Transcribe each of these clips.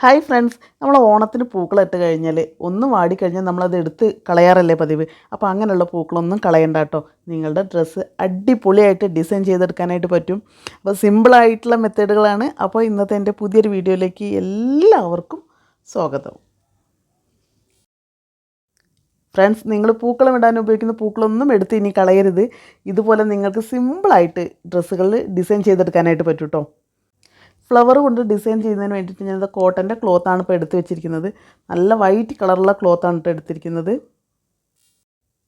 Hi friends നമ്മൾ ഓണത്തിന് പൂക്കളിട്ട് കഴിഞ്ഞാൽ ഒന്ന് വാടിക്കഴിഞ്ഞാൽ നമ്മളത് എടുത്ത് കളയാറല്ലേ പതിവ്? അപ്പോൾ അങ്ങനെയുള്ള പൂക്കളൊന്നും കളയണ്ട കേട്ടോ നിങ്ങളുടെ ഡ്രസ്സ് അടിപൊളിയായിട്ട് ഡിസൈൻ ചെയ്തെടുക്കാനായിട്ട് പറ്റും. അപ്പോൾ സിമ്പിളായിട്ടുള്ള മെത്തേഡുകളാണ്. അപ്പോൾ ഇന്നത്തെ എന്റെ പുതിയൊരു വീഡിയോയിലേക്ക് എല്ലാവർക്കും സ്വാഗതം. ഫ്രണ്ട്സ് നിങ്ങൾ പൂക്കളം ഇടാൻ ഉപയോഗിക്കുന്ന പൂക്കളൊന്നും എടുത്ത് ഇനി കളയരുത്. ഇതുപോലെ നിങ്ങൾക്ക് സിമ്പിളായിട്ട് ഡ്രസ്സുകളിൽ ഡിസൈൻ ചെയ്തെടുക്കാനായിട്ട് പറ്റും കേട്ടോ ഫ്ലവർ കൊണ്ട് ഡിസൈൻ ചെയ്യുന്നതിന് വേണ്ടിയിട്ട് ഞാനത് കോട്ടന്റെ ക്ലോത്താണ് ഇപ്പോൾ എടുത്ത് വെച്ചിരിക്കുന്നത്. നല്ല വൈറ്റ് കളറുള്ള ക്ലോത്താണ് ഇപ്പോൾ എടുത്തിരിക്കുന്നത്.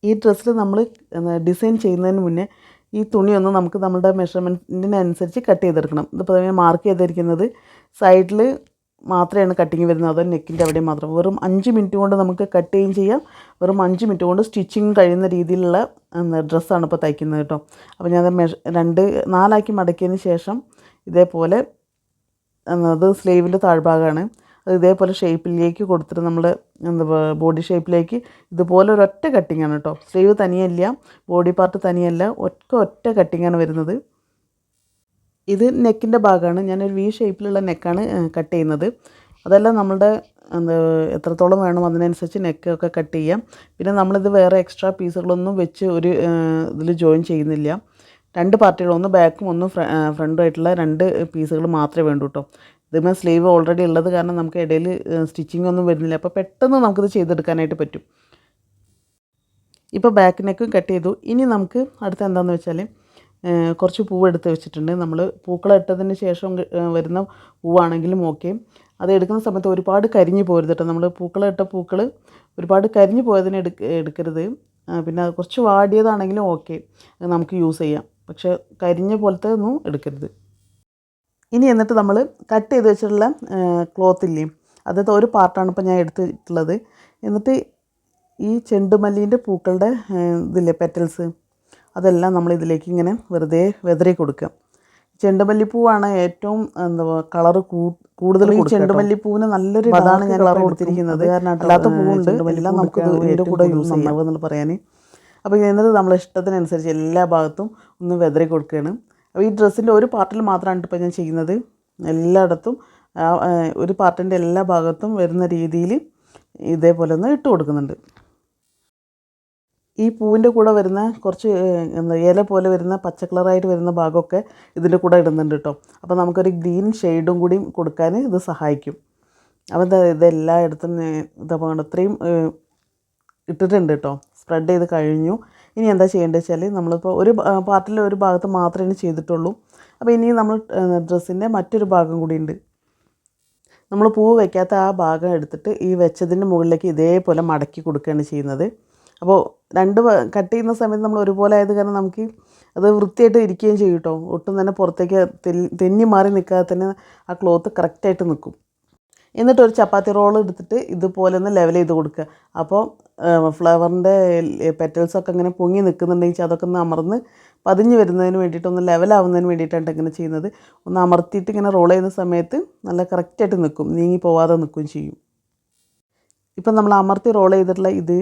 ഈ ഡ്രസ്സിൽ നമ്മൾ ഡിസൈൻ ചെയ്യുന്നതിന് മുന്നേ ഈ തുണിയൊന്ന് നമുക്ക് നമ്മുടെ മെഷർമെന്റിനനുസരിച്ച് കട്ട് ചെയ്തെടുക്കണം. ഇതിപ്പോൾ ഞാൻ മാർക്ക് ചെയ്തിരിക്കുന്നത് സൈഡിൽ മാത്രമാണ് കട്ടിങ് വരുന്നത്. അതോ നെക്കിന്റെ അവിടെ മാത്രം. വെറും അഞ്ച് മിനിറ്റ് കൊണ്ട് നമുക്ക് കട്ട് ചെയ്യുകയും ചെയ്യാം. വെറും അഞ്ച് മിനിറ്റ് കൊണ്ട് സ്റ്റിച്ചിങ് കഴിയുന്ന രീതിയിലുള്ള ഡ്രസ്സാണ് ഇപ്പോൾ തയ്ക്കുന്നത് കേട്ടോ. അപ്പോൾ ഞാൻ മെഷ രണ്ട് നാലാക്കി മടക്കിയതിന് ശേഷം ഇതേപോലെ അത് സ്ലീവിന്റെ താഴ്ഭാഗമാണ് അത് ഇതേപോലെ ഷേപ്പിലേക്ക് കൊടുത്തിട്ട് നമ്മൾ എന്താ ബോഡി ഷേപ്പിലേക്ക് ഇതുപോലെ ഒരൊറ്റ കട്ടിങ്ങാണ് കേട്ടോ സ്ലീവ് തനിയല്ല ബോഡി പാർട്ട് തനിയല്ല ഒറ്റ ഒറ്റ കട്ടിങ്ങാണ് വരുന്നത്. ഇത് നെക്കിന്റെ ഭാഗമാണ് ഞാനൊരു വി ഷേപ്പിലുള്ള നെക്കാണ് കട്ട് ചെയ്യുന്നത്. അതെല്ലാം നമ്മളുടെ എത്രത്തോളം വേണം അതിനനുസരിച്ച് നെക്കൊക്കെ കട്ട് ചെയ്യാം. പിന്നെ നമ്മളിത് വേറെ എക്സ്ട്രാ പീസുകളൊന്നും വെച്ച് ഒരു ഇതിൽ ജോയിൻ ചെയ്യുന്നില്ല. രണ്ട് പാർട്ടികൾ ഒന്ന് ബാക്കും ഒന്ന് ഫ്രണ്ടും ആയിട്ടുള്ള രണ്ട് പീസുകൾ മാത്രമേ വേണ്ടൂ കേട്ടോ ഇതുമേ സ്ലീവ് ഓൾറെഡി ഉള്ളത് കാരണം നമുക്ക് ഇടയിൽ സ്റ്റിച്ചിങ് ഒന്നും വരുന്നില്ല. അപ്പോൾ പെട്ടെന്ന് നമുക്കിത് ചെയ്തെടുക്കാനായിട്ട് പറ്റും. ഇപ്പോൾ ബാക്ക് നെക്കും കട്ട് ചെയ്തു. ഇനി നമുക്ക് അടുത്ത എന്താണെന്ന് വെച്ചാൽ കുറച്ച് പൂവ് എടുത്ത് വെച്ചിട്ടുണ്ട്. നമ്മൾ പൂക്കളിട്ടതിന് ശേഷം വരുന്ന പൂവാണെങ്കിലും ഓക്കെ അത് എടുക്കുന്ന സമയത്ത് ഒരുപാട് കരിഞ്ഞു പോരുത് കേട്ടോ നമ്മൾ പൂക്കളിട്ട പൂക്കൾ ഒരുപാട് കരിഞ്ഞു പോയതിനെ എടുക്ക എടുക്കരുത്. പിന്നെ കുറച്ച് വാടിയതാണെങ്കിലും ഓക്കെ നമുക്ക് യൂസ് ചെയ്യാം. പക്ഷേ കരിഞ്ഞ പോലത്തെ ഒന്നും എടുക്കരുത്. ഇനി എന്നിട്ട് നമ്മൾ കട്ട് ചെയ്ത് വെച്ചിട്ടുള്ള ക്ലോത്തില്ലേ അതായത് ഒരു പാർട്ടാണ് ഇപ്പോൾ ഞാൻ എടുത്തിട്ടുള്ളത്. എന്നിട്ട് ഈ ചെണ്ടുമല്ലീന്റെ പൂക്കളുടെ ഇതില്ലേ പെറ്റൽസ് അതെല്ലാം നമ്മൾ ഇതിലേക്ക് ഇങ്ങനെ വെറുതെ വെതറി കൊടുക്കുക. ചെണ്ടുമല്ലിപ്പൂവാണ് ഏറ്റവും എന്താ കളറ് കൂടുതൽ ഈ ചെണ്ടുമല്ലിപ്പൂവിന് നല്ലൊരു അതാണ് ഞാൻ കളർ കൊടുത്തിരിക്കുന്നത്. കാരണം അല്ലാത്ത പൂവുണ്ട്. എല്ലാം നമുക്ക് ഇതിന്റെ കൂടെ യൂസ് ചെയ്യാവുക എന്നുള്ള പറയാൻ അപ്പോൾ എന്നിട്ട് നമ്മൾ ഇഷ്ടത്തിനനുസരിച്ച് എല്ലാ ഭാഗത്തും ഒന്ന് വെതറി കൊടുക്കുകയാണ്. അപ്പോൾ ഈ ഡ്രസ്സിന്റെ ഒരു പാർട്ടിൽ മാത്രമാണ് ഇപ്പോൾ ഞാൻ ചെയ്യുന്നത്. എല്ലായിടത്തും ഒരു പാർട്ടിന്റെ എല്ലാ ഭാഗത്തും വരുന്ന രീതിയിൽ ഇതേപോലെ ഒന്ന് ഇട്ട് കൊടുക്കുന്നുണ്ട്. ഈ പൂവിന്റെ കൂടെ വരുന്ന കുറച്ച് എന്താ ഇല പോലെ വരുന്ന പച്ച കളറായിട്ട് വരുന്ന ഭാഗമൊക്കെ ഇതിന്റെ കൂടെ ഇടുന്നുണ്ട് കേട്ടോ. അപ്പോൾ നമുക്കൊരു ഗ്രീൻ ഷെയ്ഡും കൂടി കൊടുക്കാൻ ഇത് സഹായിക്കും. അപ്പോൾ ഇതെല്ലായിടത്തും ഇതപ്പോൾ ഇത്രയും ഇട്ടിട്ടുണ്ട് കേട്ടോ. സ്പ്രെഡ് ചെയ്ത് കഴിഞ്ഞു. ഇനി എന്താ ചെയ്യേണ്ടത് വെച്ചാൽ നമ്മളിപ്പോൾ ഒരു പാർട്ടിലെ ഒരു ഭാഗത്ത് മാത്രമേ ചെയ്തിട്ടുള്ളൂ. അപ്പോൾ ഇനി നമ്മൾ ഡ്രസ്സിന്റെ മറ്റൊരു ഭാഗം കൂടി ഉണ്ട് നമ്മൾ പൂവ് വയ്ക്കാത്ത ആ ഭാഗം എടുത്തിട്ട് ഈ വെച്ചതിന്റെ മുകളിലേക്ക് ഇതേപോലെ മടക്കി കൊടുക്കുകയാണ് ചെയ്യുന്നത്. അപ്പോൾ രണ്ട് കട്ട് ചെയ്യുന്ന സമയത്ത് നമ്മൾ ഒരുപോലെ ആയത് കാരണം നമുക്ക് അത് വൃത്തിയായിട്ട് ഇരിക്കുകയും ചെയ്യും കേട്ടോ ഒട്ടും തന്നെ പുറത്തേക്ക് തെന്നി മാറി നിൽക്കാതെ തന്നെ ആ ക്ലോത്ത് കറക്റ്റായിട്ട് നിൽക്കും. എന്നിട്ട് ഒരു ചപ്പാത്തി റോൾ എടുത്തിട്ട് ഇതുപോലെ ഒന്ന് ലെവൽ ചെയ്ത് കൊടുക്കുക. അപ്പോൾ ഫ്ലവറിന്റെ പെറ്റൽസൊക്കെ ഇങ്ങനെ പൊങ്ങി നിൽക്കുന്നുണ്ടെങ്കിൽ അതൊക്കെ ഒന്ന് അമർന്ന് പതിഞ്ഞ് വരുന്നതിന് വേണ്ടിയിട്ട് ഒന്ന് ലെവലാവുന്നതിന് വേണ്ടിയിട്ടാണ് ഇങ്ങനെ ചെയ്യുന്നത്. ഒന്ന് അമർത്തിയിട്ട് ഇങ്ങനെ റോൾ ചെയ്യുന്ന സമയത്ത് നല്ല കറക്റ്റായിട്ട് നിൽക്കും. നീങ്ങി പോവാതെ നിൽക്കുകയും ചെയ്യും. ഇപ്പം നമ്മൾ അമർത്തി റോൾ ചെയ്തിട്ടുള്ള ഇത്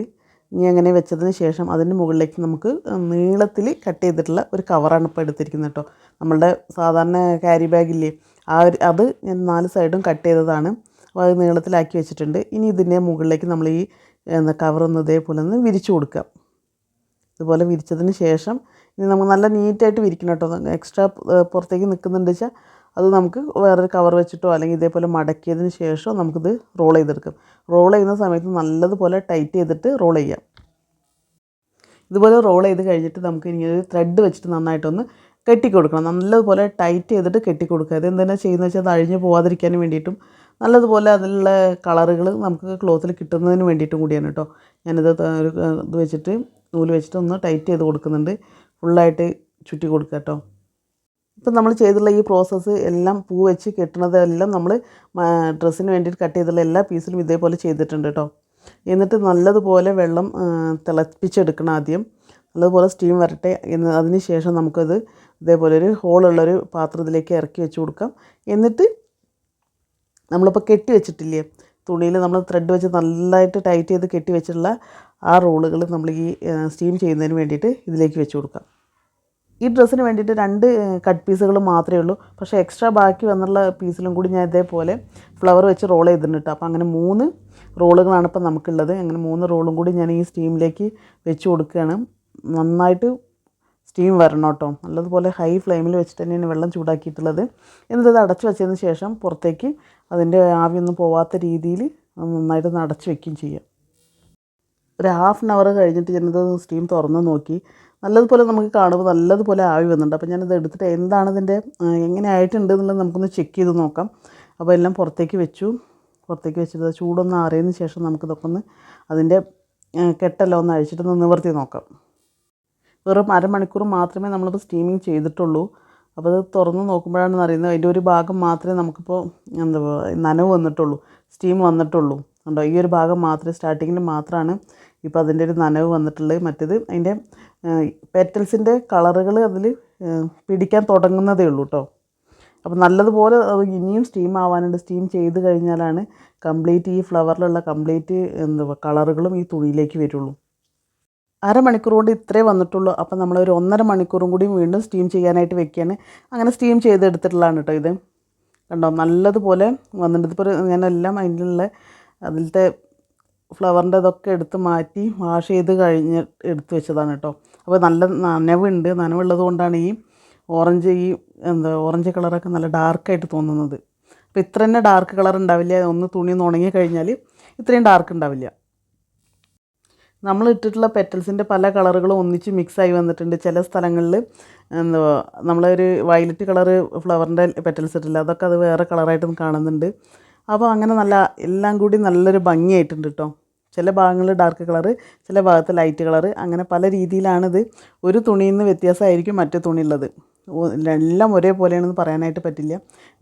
ഇനി അങ്ങനെ വെച്ചതിന് ശേഷം അതിന് മുകളിലേക്ക് നമുക്ക് നീളത്തിൽ കട്ട് ചെയ്തിട്ടുള്ള ഒരു കവറാണ് ഇപ്പോൾ എടുത്തിരിക്കുന്നത് കേട്ടോ. നമ്മളുടെ സാധാരണ ക്യാരി ബാഗില്ലേ ആ ഒരു അത് ഞാൻ നാല് സൈഡും കട്ട് ചെയ്തതാണ്. നീളത്തിലാക്കി വെച്ചിട്ടുണ്ട്. ഇനി ഇതിന്റെ മുകളിലേക്ക് നമ്മൾ ഈ കവറൊന്ന് ഇതേപോലെ ഒന്ന് വിരിച്ചു കൊടുക്കാം ഇതുപോലെ വിരിച്ചതിന് ശേഷം ഇനി നമുക്ക് നല്ല നീറ്റായിട്ട് വിരിക്കണം കേട്ടോ. എക്സ്ട്രാ പുറത്തേക്ക് നിൽക്കുന്നുണ്ട് വെച്ചാൽ അത് നമുക്ക് വേറൊരു കവർ വെച്ചിട്ടോ അല്ലെങ്കിൽ ഇതേപോലെ മടക്കിയതിന് ശേഷം നമുക്കിത് റോൾ ചെയ്തെടുക്കാം. റോൾ ചെയ്യുന്ന സമയത്ത് നല്ലതുപോലെ ടൈറ്റ് ചെയ്തിട്ട് റോൾ ചെയ്യാം. ഇതുപോലെ റോൾ ചെയ്ത് കഴിഞ്ഞിട്ട് നമുക്ക് ഇനി ഒരു ത്രെഡ് വെച്ചിട്ട് നന്നായിട്ടൊന്ന് കെട്ടിക്കൊടുക്കണം. നല്ലതുപോലെ ടൈറ്റ് ചെയ്തിട്ട് കെട്ടിക്കൊടുക്കുക. അത് എന്താണ് ചെയ്യുന്നത് വെച്ചാൽ അത് അഴിഞ്ഞ് പോവാതിരിക്കാൻ വേണ്ടിയിട്ടും നല്ലതുപോലെ അതിലുള്ള കളറുകൾ നമുക്ക് ക്ലോത്തിൽ കിട്ടുന്നതിന് വേണ്ടിയിട്ടും കൂടിയാണ് കേട്ടോ. ഞാനിത് ഒരു ഇത് വെച്ചിട്ട് നൂൽ വെച്ചിട്ട് ഒന്ന് ടൈറ്റ് ചെയ്ത് കൊടുക്കുന്നുണ്ട്. ഫുള്ളായിട്ട് ചുറ്റി കൊടുക്കുക കേട്ടോ. ഇപ്പം നമ്മൾ ചെയ്തിട്ടുള്ള ഈ പ്രോസസ്സ് എല്ലാം പൂ വെച്ച് കെട്ടുന്നതെല്ലാം നമ്മൾ ഡ്രസ്സിന് വേണ്ടിയിട്ട് കട്ട് ചെയ്തിട്ടുള്ള എല്ലാ പീസിലും ഇതേപോലെ ചെയ്തിട്ടുണ്ട് കേട്ടോ. എന്നിട്ട് നല്ലതുപോലെ വെള്ളം തിളപ്പിച്ചെടുക്കണം ആദ്യം. നല്ലതുപോലെ സ്റ്റീം വരട്ടെ എന്ന് അതിന് ശേഷം നമുക്കത് ഇതേപോലെ ഒരു ഹോളുള്ളൊരു പാത്രത്തിലേക്ക് ഇറക്കി വെച്ച് കൊടുക്കാം. എന്നിട്ട് നമ്മളിപ്പോൾ കെട്ടി വെച്ചിട്ടില്ലേ? തുണിയിൽ നമ്മൾ ത്രെഡ് വെച്ച് നല്ലതായിട്ട് ടൈറ്റ് ചെയ്ത് കെട്ടി വെച്ചിട്ടുള്ള ആ റോളുകൾ നമ്മൾ ഈ സ്റ്റീം ചെയ്യുന്നതിന് വേണ്ടിയിട്ട് ഇതിലേക്ക് വെച്ച് കൊടുക്കാം ഈ ഡ്രസ്സിന് വേണ്ടിയിട്ട് രണ്ട് കട്ട് പീസുകൾ മാത്രമേ ഉള്ളൂ. പക്ഷേ എക്സ്ട്രാ ബാക്കി വന്നുള്ള പീസിലും കൂടി ഞാൻ ഇതേപോലെ ഫ്ലവർ വെച്ച് റോൾ ചെയ്തിട്ടുണ്ട് അപ്പോൾ അങ്ങനെ മൂന്ന് റോളുകളാണ് ഇപ്പോൾ നമുക്കുള്ളത്. അങ്ങനെ മൂന്ന് റോളും കൂടി ഞാൻ ഈ സ്റ്റീമിലേക്ക് വെച്ച് കൊടുക്കുകയാണ്. നന്നായിട്ട് സ്റ്റീം വരണം കേട്ടോ. നല്ലതുപോലെ ഹൈ ഫ്ലെയിമിൽ വെച്ചിട്ട് തന്നെയാണ് വെള്ളം ചൂടാക്കിയിട്ടുള്ളത്. എന്നിട്ട് അത് അടച്ചു വെച്ചതിന് ശേഷം പുറത്തേക്ക് അതിന്റെ ആവിയൊന്നും പോവാത്ത രീതിയിൽ നന്നായിട്ട് ഒന്ന് അടച്ചു വെക്കുകയും ചെയ്യാം. ഒരു ഹാഫ് ആൻ അവർ കഴിഞ്ഞിട്ട് ഞാനത് സ്റ്റീം തുറന്ന് നോക്കി. നല്ലതുപോലെ നമുക്ക് കാണുമ്പോൾ നല്ലതുപോലെ ആവി വന്നിട്ടുണ്ട്. അപ്പോൾ ഞാനത് എടുത്തിട്ട് എന്താണ് ഇതിന്റെ എങ്ങനെ ആയിട്ടുണ്ട് എന്നുള്ളത് നമുക്കൊന്ന് ചെക്ക് ചെയ്ത് നോക്കാം. അപ്പോൾ എല്ലാം പുറത്തേക്ക് വെച്ചു. പുറത്തേക്ക് വെച്ചിട്ട് ചൂടൊന്ന് ആറിയതിന് ശേഷം നമുക്കിതൊക്കെ ഒന്ന് അതിന്റെ കെട്ടെല്ലാം ഒന്ന് അഴിച്ചിട്ടൊന്ന് നിവർത്തി നോക്കാം. വെറും അരമണിക്കൂർ മാത്രമേ നമ്മളിപ്പോൾ സ്റ്റീമിങ് ചെയ്തിട്ടുള്ളൂ. അപ്പോൾ അത് തുറന്ന് നോക്കുമ്പോഴാണ് അറിയുന്നത് അതിന്റെ ഒരു ഭാഗം മാത്രമേ നമുക്കിപ്പോൾ എന്താ നനവ് വന്നിട്ടുള്ളൂ സ്റ്റീം വന്നിട്ടുള്ളൂ. ഉണ്ടോ ഈ ഒരു ഭാഗം മാത്രമേ സ്റ്റാർട്ടിങ്ങിൽ മാത്രമാണ് ഇപ്പോൾ അതിന്റെ ഒരു നനവ് വന്നിട്ടുള്ളത്. മറ്റേത് അതിന്റെ പെറ്റൽസിന്റെ കളറുകൾ അതിൽ പിടിക്കാൻ തുടങ്ങുന്നതേ ഉള്ളൂ കേട്ടോ. അപ്പോൾ നല്ലതുപോലെ ഇനിയും സ്റ്റീം ആവാനുണ്ട്. സ്റ്റീം ചെയ്ത് കഴിഞ്ഞാലാണ് കംപ്ലീറ്റ് ഈ ഫ്ലവറിലുള്ള കംപ്ലീറ്റ് എന്താ കളറുകളും ഈ തുണിയിലേക്ക് വരുള്ളൂ. അരമണിക്കൂർ കൊണ്ട് ഇത്രേ വന്നിട്ടുള്ളൂ. അപ്പോൾ ഒരു ഒന്നര മണിക്കൂറും കൂടി വീണ്ടും സ്റ്റീം ചെയ്യാനായിട്ട് വെക്കുകയാണ് അങ്ങനെ സ്റ്റീം ചെയ്തെടുത്തിട്ടുള്ളതാണ് കേട്ടോ ഇത്. കണ്ടോ? നല്ലതുപോലെ വന്നിട്ടുണ്ട്. ഇപ്പോൾ ഞാനെല്ലാം അതിലുള്ള അതിലത്തെ ഫ്ലവറിന്റെ ഇതൊക്കെ എടുത്ത് മാറ്റി വാഷ് ചെയ്ത് കഴിഞ്ഞ് എടുത്ത് വെച്ചതാണ് കേട്ടോ അപ്പോൾ നല്ല നനവുണ്ട്. നനവുള്ളത് കൊണ്ടാണ് ഈ ഓറഞ്ച് ഈ എന്താ ഓറഞ്ച് കളറൊക്കെ നല്ല ഡാർക്കായിട്ട് തോന്നുന്നത്. അപ്പോൾ ഇത്ര തന്നെ ഡാർക്ക് കളർ ഉണ്ടാവില്ല. ഒന്ന് തുണി ഒന്ന് ഉണങ്ങി കഴിഞ്ഞാൽ ഇത്രയും ഡാർക്ക് ഉണ്ടാവില്ല. നമ്മൾ ഇട്ടിട്ടുള്ള പെറ്റൽസിന്റെ പല കളറുകളും ഒന്നിച്ച് മിക്സായി വന്നിട്ടുണ്ട്. ചില സ്ഥലങ്ങളിൽ എന്താ നമ്മളൊരു വയലറ്റ് കളറ് ഫ്ലവറിന്റെ പെറ്റൽസ് ഇട്ടില്ല അതൊക്കെ അത് വേറെ കളറായിട്ടും കാണുന്നുണ്ട്. അപ്പോൾ അങ്ങനെ നല്ല എല്ലാം കൂടി നല്ലൊരു ഭംഗിയായിട്ടുണ്ട് കേട്ടോ ചില ഭാഗങ്ങളിൽ ഡാർക്ക് കളറ് ചില ഭാഗത്ത് ലൈറ്റ് കളറ് അങ്ങനെ പല രീതിയിലാണിത്. ഒരു തുണിയിൽ നിന്ന് വ്യത്യാസമായിരിക്കും മറ്റു തുണിയുള്ളത് എല്ലാം ഒരേപോലെയാണെന്ന് പറയാനായിട്ട് പറ്റില്ല.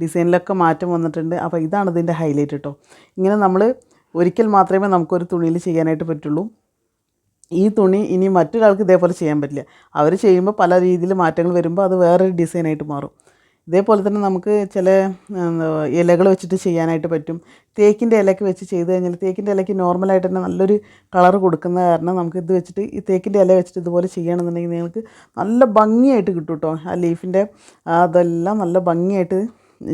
ഡിസൈനിലൊക്കെ മാറ്റം വന്നിട്ടുണ്ട്. അപ്പോൾ ഇതാണ് ഇതിന്റെ ഹൈലൈറ്റ് കേട്ടോ ഇങ്ങനെ നമ്മൾ ഒരിക്കൽ മാത്രമേ നമുക്കൊരു തുണിയിൽ ചെയ്യാനായിട്ട് പറ്റുള്ളൂ. ഈ തുണി ഇനി മറ്റൊരാൾക്ക് ഇതേപോലെ ചെയ്യാൻ പറ്റില്ല. അവർ ചെയ്യുമ്പോൾ പല രീതിയിൽ മാറ്റങ്ങൾ വരുമ്പോൾ അത് വേറൊരു ഡിസൈനായിട്ട് മാറും. ഇതേപോലെ തന്നെ നമുക്ക് ചില ഇലകൾ വെച്ചിട്ട് ചെയ്യാനായിട്ട് പറ്റും. തേക്കിന്റെ ഇലയ്ക്ക് വെച്ച് ചെയ്ത് കഴിഞ്ഞാൽ തേക്കിന്റെ ഇലയ്ക്ക് നോർമലായിട്ട് തന്നെ നല്ലൊരു കളർ കൊടുക്കുന്ന കാരണം നമുക്ക് ഇത് വെച്ചിട്ട് ഈ തേക്കിന്റെ ഇല വെച്ചിട്ട് ഇതുപോലെ ചെയ്യണമെന്നുണ്ടെങ്കിൽ നിങ്ങൾക്ക് നല്ല ഭംഗിയായിട്ട് കിട്ടും കേട്ടോ ആ ലീഫിന്റെ അതെല്ലാം നല്ല ഭംഗിയായിട്ട്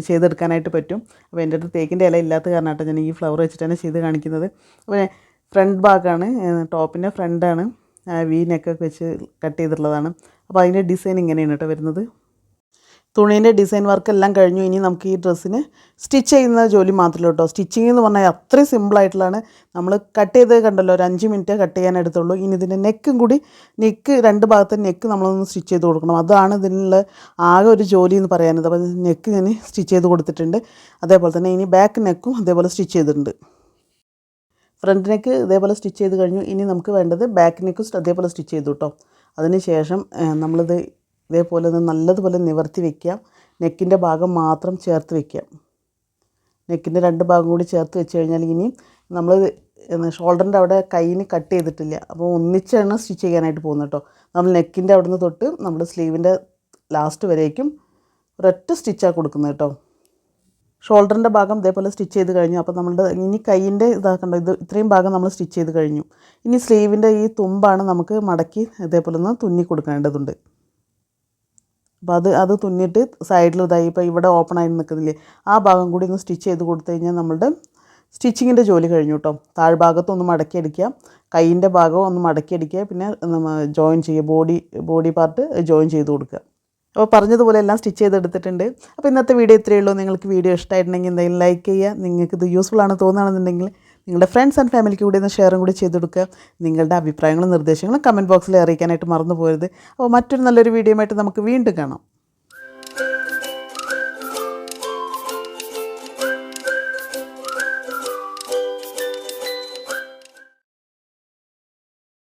ചെയ്തെടുക്കാനായിട്ട് പറ്റും. അപ്പോൾ എന്റെ അടുത്ത് തേക്കിന്റെ ഇല ഇല്ലാത്ത കാരണമായിട്ടാണ് ഞാൻ ഈ ഫ്ലവർ വെച്ചിട്ട് തന്നെ ചെയ്ത് കാണിക്കുന്നത്. അപ്പോൾ ഫ്രണ്ട് ഭാഗമാണ് ടോപ്പിന്റെ ഫ്രണ്ടാണ്. വി നെക്കൊക്കെ വെച്ച് കട്ട് ചെയ്തിട്ടുള്ളതാണ്. അപ്പോൾ അതിന്റെ ഡിസൈൻ ഇങ്ങനെയാണ് കേട്ടോ വരുന്നത്. തുണീന്റെ ഡിസൈൻ വർക്ക് എല്ലാം കഴിഞ്ഞു. ഇനി നമുക്ക് ഈ ഡ്രസ്സിന് സ്റ്റിച്ച് ചെയ്യുന്ന ജോലി മാത്രമേ കേട്ടോ സ്റ്റിച്ചിങ് എന്ന് പറഞ്ഞാൽ അത്രയും സിമ്പിളായിട്ടുള്ളതാണ് നമ്മൾ കട്ട് ചെയ്ത് കണ്ടല്ലോ ഒരു അഞ്ച് മിനിറ്റ് കട്ട് ചെയ്യാൻ എടുത്തുള്ളൂ. ഇനി ഇതിന്റെ നെക്കും കൂടി നെക്ക് രണ്ട് ഭാഗത്തെ നെക്ക് നമ്മളൊന്ന് സ്റ്റിച്ച് ചെയ്ത് കൊടുക്കണം. അതാണ് ഇതിനുള്ള ആകെ ഒരു ജോലി എന്ന് പറയാനത് അപ്പോൾ നെക്ക് ഞാൻ സ്റ്റിച്ച് ചെയ്ത് കൊടുത്തിട്ടുണ്ട്. അതേപോലെ തന്നെ ഇനി ബാക്ക് നെക്കും അതേപോലെ സ്റ്റിച്ച് ചെയ്തിട്ടുണ്ട്. ഫ്രണ്ട് നെക്ക് ഇതേപോലെ സ്റ്റിച്ച് ചെയ്ത് കഴിഞ്ഞു. ഇനി നമുക്ക് വേണ്ടത് ബാക്ക് നെക്ക് അതേപോലെ സ്റ്റിച്ച് ചെയ്തു കേട്ടോ അതിന് ശേഷം ഏഹ്, നമ്മളിത് ഇതേപോലെ ഒന്ന് നല്ലതുപോലെ നിവർത്തി വയ്ക്കാം നെക്കിന്റെ ഭാഗം മാത്രം ചേർത്ത് വയ്ക്കാം നെക്കിന്റെ രണ്ട് ഭാഗം കൂടി ചേർത്ത് വെച്ച് കഴിഞ്ഞാൽ ഇനി നമ്മൾ ഷോൾഡറിന്റെ അവിടെ കൈയിന് കട്ട് ചെയ്തിട്ടില്ല. അപ്പോൾ ഒന്നിച്ചാണ് സ്റ്റിച്ച് ചെയ്യാനായിട്ട് പോകുന്നത് കേട്ടോ നമ്മൾ നെക്കിന്റെ അവിടെ നിന്ന് തൊട്ട് നമ്മൾ സ്ലീവിന്റെ ലാസ്റ്റ് വരേക്കും ഒരൊറ്റ സ്റ്റിച്ചാണ് കൊടുക്കുന്നത് കേട്ടോ ഷോൾഡറിന്റെ ഭാഗം ഇതേപോലെ സ്റ്റിച്ച് ചെയ്ത് കഴിഞ്ഞു. അപ്പോൾ നമ്മളുടെ ഇനി കൈയിന്റെ ഇതാക്കണ്ട ഇത് ഇത്രയും ഭാഗം നമ്മൾ സ്റ്റിച്ച് ചെയ്ത് കഴിഞ്ഞു. ഇനി സ്ലീവിന്റെ ഈ തുമ്പാണ് നമുക്ക് മടക്കി ഇതേപോലെ ഒന്ന് തുന്നി കൊടുക്കേണ്ടതുണ്ട്. അപ്പോൾ അത് അത് തുന്നിയിട്ട് സൈഡിൽ ഇതായി ഇപ്പോൾ ഇവിടെ ഓപ്പൺ ആയി നിൽക്കുന്നില്ലേ ആ ഭാഗം കൂടി ഒന്ന് സ്റ്റിച്ച് ചെയ്ത് കൊടുത്തു കഴിഞ്ഞാൽ നമ്മളുടെ സ്റ്റിച്ചിങ്ങിന്റെ ജോലി കഴിഞ്ഞു കേട്ടോ. താഴ്ഭാഗത്തൊന്ന് മടക്കി അടിക്കുക കൈയിന്റെ ഭാഗം ഒന്ന് മടക്കി പിന്നെ ജോയിൻ ചെയ്യുക ബോഡി ബോഡി പാർട്ട് ജോയിൻ ചെയ്ത് കൊടുക്കുക. അപ്പോൾ പറഞ്ഞതുപോലെ എല്ലാം സ്റ്റിച്ച് ചെയ്തെടുത്തിട്ടുണ്ട്. അപ്പോൾ ഇന്നത്തെ വീഡിയോ ഇത്രയേ ഉള്ളൂ. നിങ്ങൾക്ക് വീഡിയോ ഇഷ്ടമായിട്ടുണ്ടെങ്കിൽ എന്തെങ്കിലും ലൈക്ക് ചെയ്യുക. നിങ്ങൾക്ക് ഇത് യൂസ്ഫുൾ ആണ് തോന്നുകയാണെന്നുണ്ടെങ്കിൽ നിങ്ങളുടെ ഫ്രണ്ട്സ് ആൻഡ് ഫാമിലിക്ക് കൂടി ഒന്ന് ഷെയറും കൂടി ചെയ്ത് കൊടുക്കുക. നിങ്ങളുടെ അഭിപ്രായങ്ങളും നിർദ്ദേശങ്ങളും കമന്റ് ബോക്സിൽ അറിയിക്കാനായിട്ട് മറന്നു പോകരുത് അപ്പോൾ മറ്റൊരു നല്ലൊരു വീഡിയോ ആയിട്ട് നമുക്ക് വീണ്ടും കാണാം.